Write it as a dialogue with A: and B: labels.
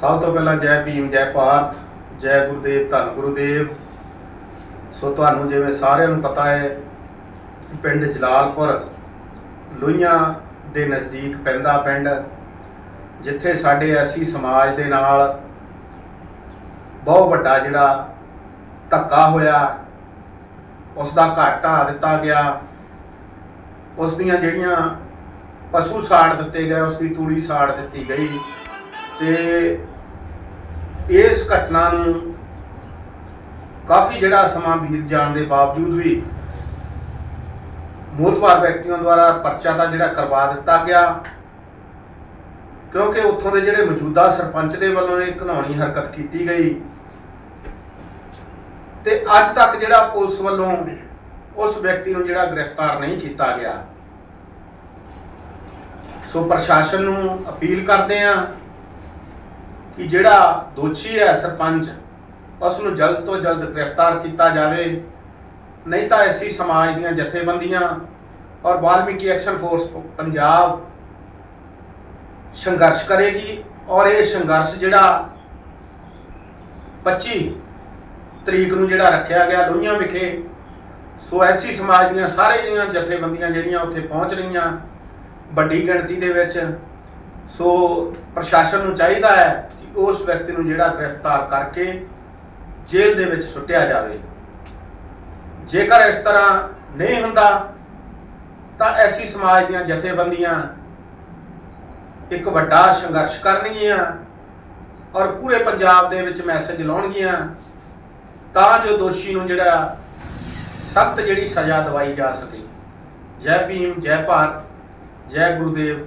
A: ਸਭ ਤੋਂ ਪਹਿਲਾਂ ਜੈ ਭੀਮ, ਜੈ ਭਾਰਤ ਜੈ ਗੁਰਦੇਵ, ਧੰਨ ਗੁਰੂਦੇਵ। ਸੋ ਤੁਹਾਨੂੰ ਜਿਵੇਂ ਸਾਰਿਆਂ ਨੂੰ ਪਤਾ ਹੈ, ਪਿੰਡ ਜਲਾਲਪੁਰ, ਲੋਹੀਆਂ ਦੇ ਨਜ਼ਦੀਕ ਪੈਂਦਾ ਪਿੰਡ, ਜਿੱਥੇ ਸਾਡੇ ਐਸੀ ਸਮਾਜ ਦੇ ਨਾਲ ਬਹੁਤ ਵੱਡਾ ਜਿਹੜਾ ਧੱਕਾ ਹੋਇਆ ਉਸ ਦਾ ਘਾਟਾ ਦਿੱਤਾ ਗਿਆ। ਉਸ ਦੀਆਂ ਜਿਹੜੀਆਂ ਪਸ਼ੂ ਸਾੜ ਦਿੱਤੇ ਗਏ ਉਸ ਦੀ ਤੂੜੀ ਸਾੜ ਦਿੱਤੀ ਗਈ। ਤੇ ਇਸ ਘਟਨਾ ਨੂੰ ਕਾਫੀ ਜਿਹੜਾ ਸਮਾਂ ਬੀਤ ਜਾਣ ਦੇ ਬਾਵਜੂਦ ਵੀ ਮੋਤਵਾਰ ਵਿਅਕਤੀਆਂ ਦੁਆਰਾ ਪਰਚਾ ਦਾ ਜਿਹੜਾ ਕਰਵਾ ਦਿੱਤਾ ਗਿਆ, ਕਿਉਂਕਿ ਉੱਥੋਂ ਦੇ ਜਿਹੜੇ ਮੌਜੂਦਾ ਸਰਪੰਚ ਦੇ ਵੱਲੋਂ ਇਹ ਘਿਨਾਉਣੀ ਹਰਕਤ ਕੀਤੀ ਗਈ। ਤੇ ਅੱਜ ਤੱਕ ਜਿਹੜਾ ਪੁਲਿਸ ਵੱਲੋਂ ਉਸ ਵਿਅਕਤੀ ਨੂੰ ਜਿਹੜਾ ਗ੍ਰਿਫਤਾਰ ਨਹੀਂ ਕੀਤਾ ਗਿਆ। ਸੋ ਪ੍ਰਸ਼ਾਸਨ ਨੂੰ ਅਪੀਲ ਕਰਦੇ ਆ ਕਿ ਜਿਹੜਾ ਦੋਸ਼ੀ ਹੈ ਸਰਪੰਚ ਉਸ ਨੂੰ ਜਲਦ ਤੋਂ ਜਲਦ ਗ੍ਰਿਫਤਾਰ ਕੀਤਾ ਜਾਵੇ। ਨਹੀਂ ਤਾਂ ਐਸੀ ਸਮਾਜ ਦੀਆਂ ਜਥੇਬੰਦੀਆਂ ਔਰ ਵਾਲਮੀਕੀ ਐਕਸ਼ਨ ਫੋਰਸ ਪੰਜਾਬ ਸੰਘਰਸ਼ ਕਰੇਗੀ ਔਰ ਇਹ ਸੰਘਰਸ਼ ਜਿਹੜਾ 25 ਤਰੀਕ ਨੂੰ ਜਿਹੜਾ ਰੱਖਿਆ ਗਿਆ ਲੋਹੀਆਂ ਵਿਖੇ, ਸੋ ਐਸੀ ਸਮਾਜ ਦੀਆਂ ਸਾਰੇ ਦੀਆਂ ਜਥੇਬੰਦੀਆਂ ਜਿਹੜੀਆਂ ਉੱਥੇ ਪਹੁੰਚ ਰਹੀਆਂ ਵੱਡੀ ਗਿਣਤੀ ਦੇ ਵਿੱਚ, ਸੋ ਪ੍ਰਸ਼ਾਸਨ ਨੂੰ ਚਾਹੀਦਾ ਹੈ ਉਸ ਵਿਅਕਤੀ ਨੂੰ ਜਿਹੜਾ ਗ੍ਰਿਫਤਾਰ ਕਰਕੇ ਜੇਲ੍ਹ ਦੇ ਵਿੱਚ ਸੁੱਟਿਆ ਜਾਵੇ। ਜੇਕਰ ਇਸ ਤਰ੍ਹਾਂ ਨਹੀਂ ਹੁੰਦਾ, ਤਾਂ ਐਸੀ ਸਮਾਜ ਦੀਆਂ ਜਥੇਬੰਦੀਆਂ ਇੱਕ ਵੱਡਾ ਸੰਘਰਸ਼ ਕਰਨਗੀਆਂ ਔਰ ਪੂਰੇ ਪੰਜਾਬ ਦੇ ਵਿੱਚ ਮੈਸੇਜ ਲਾਉਣਗੀਆਂ, ਤਾਂ ਜੋ ਦੋਸ਼ੀ ਨੂੰ ਜਿਹੜਾ ਸਖਤ ਜਿਹੜੀ ਸਜ਼ਾ ਦਵਾਈ ਜਾ ਸਕੇ। ਜੈ ਭੀਮ, ਜੈ ਭਾਰਤ, ਜੈ ਗੁਰੂਦੇਵ।